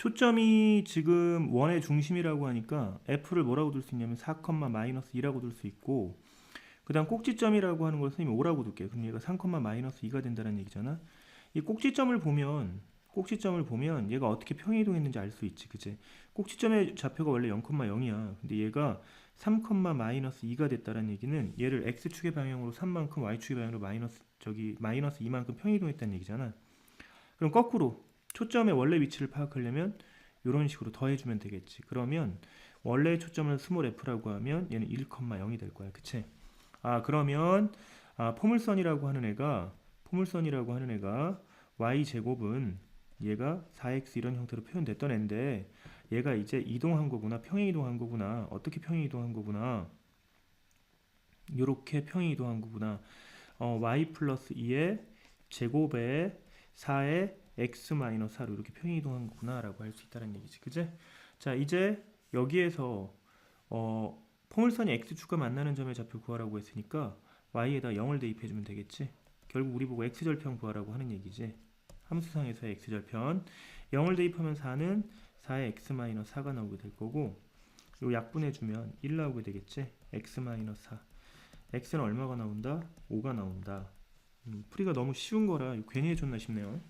초점이 지금 원의 중심이라고 하니까 f를 뭐라고 둘 수 있냐면 4, 마이너스 2라고 둘 수 있고 그 다음 꼭지점이라고 하는 걸 선생님이 5라고 둘게요. 그럼 얘가 3, 마이너스 2가 된다는 얘기잖아. 이 꼭지점을 보면 꼭지점을 보면 얘가 어떻게 평행이동했는지 알 수 있지, 그제? 꼭지점의 좌표가 원래 0,0이야. 근데 얘가 3, 마이너스 2가 됐다는 얘기는 얘를 x축의 방향으로 3만큼 y축의 방향으로 마이너스 저기 마이너스 2만큼 평행이동했다는 얘기잖아. 그럼 거꾸로 초점의 원래 위치를 파악하려면 이런 식으로 더해주면 되겠지. 그러면 원래 초점을 스몰 f라고 하면 얘는 1,0이 될 거야, 그치? 아 그러면 아, 포물선이라고 하는 애가 포물선이라고 하는 애가 y 제곱은 얘가 4x 이런 형태로 표현됐던 애인데 얘가 이제 이동한 거구나. 평행 이동한 거구나. 어떻게 평행 이동한 거구나? 이렇게 평행 이동한 거구나. 어, y 플러스 2의 제곱에 4의 x 마이너스 4로 이렇게 평행 이동한 거구나 라고 할 수 있다는 얘기지. 그제? 자 이제 여기에서 어, 포물선이 x축과 만나는 점의 좌표 구하라고 했으니까 y에다 0을 대입해 주면 되겠지? 결국 우리 보고 x절편 구하라고 하는 얘기지. 함수상에서의 x절편. 0을 대입하면 4는 4의 x-4가 나오게 될 거고 요 약분해 주면 1 나오게 되겠지? x-4 x는 얼마가 나온다? 5가 나온다. 음, 풀이가 너무 쉬운 거라 괜히 해줬나 싶네요